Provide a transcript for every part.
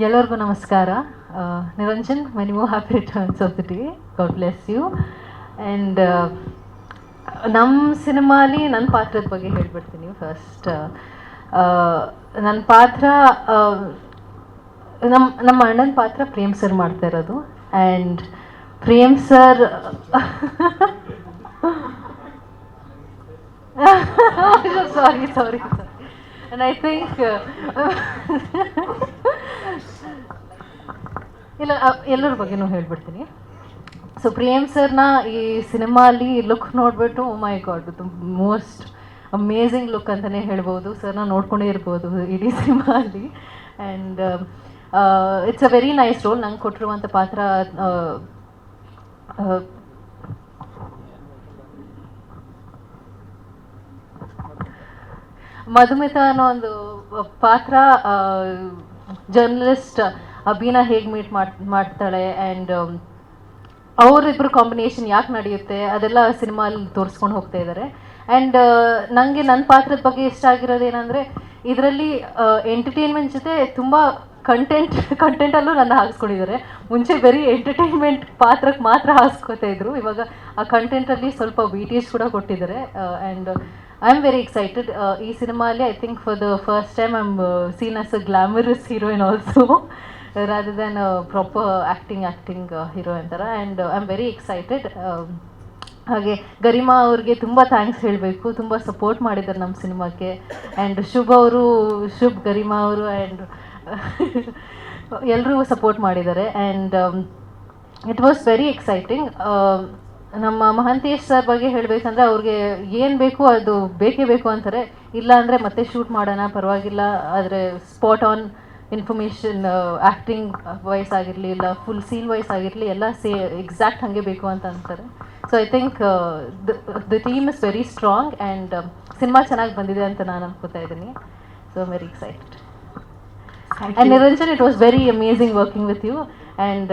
ಎಲ್ಲರಿಗೂ ನಮಸ್ಕಾರ. Niranjan many more happy returns of the day God bless you and ನಮ್ಮ ಸಿನಿಮಾಲಿ ನನ್ನ ಪಾತ್ರದ ಬಗ್ಗೆ ಹೇಳ್ಬಿಡ್ತೀನಿ ಫಸ್ಟ್ ನನ್ನ ಪಾತ್ರ ನಮ್ಮ ನಮ್ಮ ಅಣ್ಣನ ಪಾತ್ರ ಪ್ರೇಮ್ ಸರ್ ಮಾಡ್ತಾ ಇರೋದು. And Prem sir sorry sorry and I think ಇಲ್ಲ ಎಲ್ಲರ ಬಗ್ಗೆನೂ ಹೇಳ್ಬಿಡ್ತೀನಿ. ಸೊ ಪ್ರೇಮ್ ಸರ್ನ ಈ ಸಿನಿಮಾಲಿ ಲುಕ್ ನೋಡಿಬಿಟ್ಟು my God most amazing look ಅಂತಲೇ ಹೇಳ್ಬೋದು. ಸರ್ನ ನೋಡ್ಕೊಂಡೇ ಇರ್ಬೋದು ಇಡೀ ಸಿನಿಮಾಲಿ. And it's a very nice role ನಂಗೆ ಕೊಟ್ಟಿರುವಂಥ ಪಾತ್ರ ಮಧುಮಿತ ಅನ್ನೋ ಒಂದು ಪಾತ್ರ ಜರ್ನಲಿಸ್ಟ್ ಅಭಿನ ಹೇಗೆ ಮೀಟ್ ಮಾಡಿ, ಮಾಡ್ತಾಳೆ ಆ್ಯಂಡ್ ಅವರಿಬ್ಬರು ಕಾಂಬಿನೇಷನ್ ಯಾಕೆ ನಡೆಯುತ್ತೆ ಅದೆಲ್ಲ ಸಿನಿಮಾಲಿ ತೋರಿಸ್ಕೊಂಡು ಹೋಗ್ತಾ ಇದ್ದಾರೆ ಆ್ಯಂಡ್ ನನಗೆ ನನ್ನ ಪಾತ್ರದ ಬಗ್ಗೆ ಇಷ್ಟ ಆಗಿರೋದು ಏನಂದರೆ ಇದರಲ್ಲಿ ಎಂಟರ್ಟೈನ್ಮೆಂಟ್ ಜೊತೆ ತುಂಬ ಕಂಟೆಂಟ್ ಕಂಟೆಂಟಲ್ಲೂ ನನ್ನ ಹಾಕ್ಸ್ಕೊಂಡಿದ್ದಾರೆ. ಮುಂಚೆ ಬರೀ ಎಂಟರ್ಟೈನ್ಮೆಂಟ್ ಪಾತ್ರಕ್ಕೆ ಮಾತ್ರ ಹಾಕ್ಸ್ಕೊತಾ ಇದ್ರು. ಇವಾಗ ಆ ಕಂಟೆಂಟಲ್ಲಿ ಸ್ವಲ್ಪ ವೀಟೇಜ್ ಕೂಡ ಕೊಟ್ಟಿದ್ದಾರೆ. And I am very excited ಈ ಸಿನಿಮಾಲಿ I think for the first time I seen as a glamorous heroine also rather than proper acting acting hero ಅಂತಾರೆ. And I am very excited ಹಾಗೆ ಗರಿಮಾ ಅವ್ರಿಗೆ ತುಂಬ ಥ್ಯಾಂಕ್ಸ್ ಹೇಳಬೇಕು. ತುಂಬ support ಮಾಡಿದ್ದಾರೆ ನಮ್ಮ ಸಿನಿಮಾಕ್ಕೆ. ಆ್ಯಂಡ್ ಶುಭ್ ಅವರು, ಶುಭ್ ಗರಿಮಾ ಅವರು ಆ್ಯಂಡ್ ಎಲ್ಲರೂ ಸಪೋರ್ಟ್ ಮಾಡಿದ್ದಾರೆ. And it was very exciting ನಮ್ಮ ಮಹಂತೇಶ್ ಸರ್ ಬಗ್ಗೆ ಹೇಳಬೇಕಂದ್ರೆ ಅವ್ರಿಗೆ ಏನು ಬೇಕು ಅದು ಬೇಕೇ ಬೇಕು ಅಂತಾರೆ. ಇಲ್ಲ ಅಂದರೆ ಮತ್ತೆ ಶೂಟ್ ಮಾಡೋಣ, ಪರವಾಗಿಲ್ಲ. ಆದರೆ spot on information acting voice ಆಗಿರಲಿ ಇಲ್ಲ ಫುಲ್ ಸೀನ್ ವಾಯ್ಸ್ ಆಗಿರಲಿ ಎಲ್ಲ ಸೇ ಎಕ್ಸಾಕ್ಟ್ ಹಾಗೆ ಬೇಕು ಅಂತ ಅಂತಾರೆ. So I think the team is very strong and cinema ಚೆನ್ನಾಗಿ ಬಂದಿದೆ ಅಂತ ನಾನು ಅನ್ಕೋತಾ ಇದ್ದೀನಿ. So very excited and Niranjan it was very amazing working with you and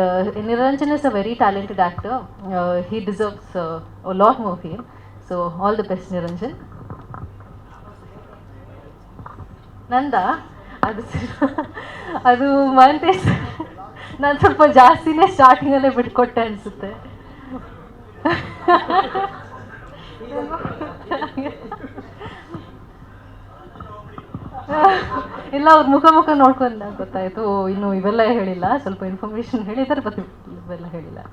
Niranjan is a very talented actor he deserves a lot movie so all the best Niranjan. ನಂದಾ? ಅದು ಅದು ಮಂತೇಶ್ ನಾನು ಸ್ವಲ್ಪ ಜಾಸ್ತಿನೇ ಸ್ಟಾರ್ಟಿಂಗಲ್ಲೇ ಬಿಟ್ಕೊಟ್ಟೆ ಅನಿಸುತ್ತೆ. ಇಲ್ಲ, ಅವ್ರ ಮುಖ ಮುಖ ನೋಡ್ಕೊಂಡ ಗೊತ್ತಾಯ್ತು. ಇನ್ನು ಇವೆಲ್ಲ ಹೇಳಿಲ್ಲ. ಸ್ವಲ್ಪ ಇನ್ಫಾರ್ಮೇಶನ್ ಹೇಳಿದ್ದಾರೆ ಬಟ್ ಇವೆಲ್ಲ ಹೇಳಿಲ್ಲ.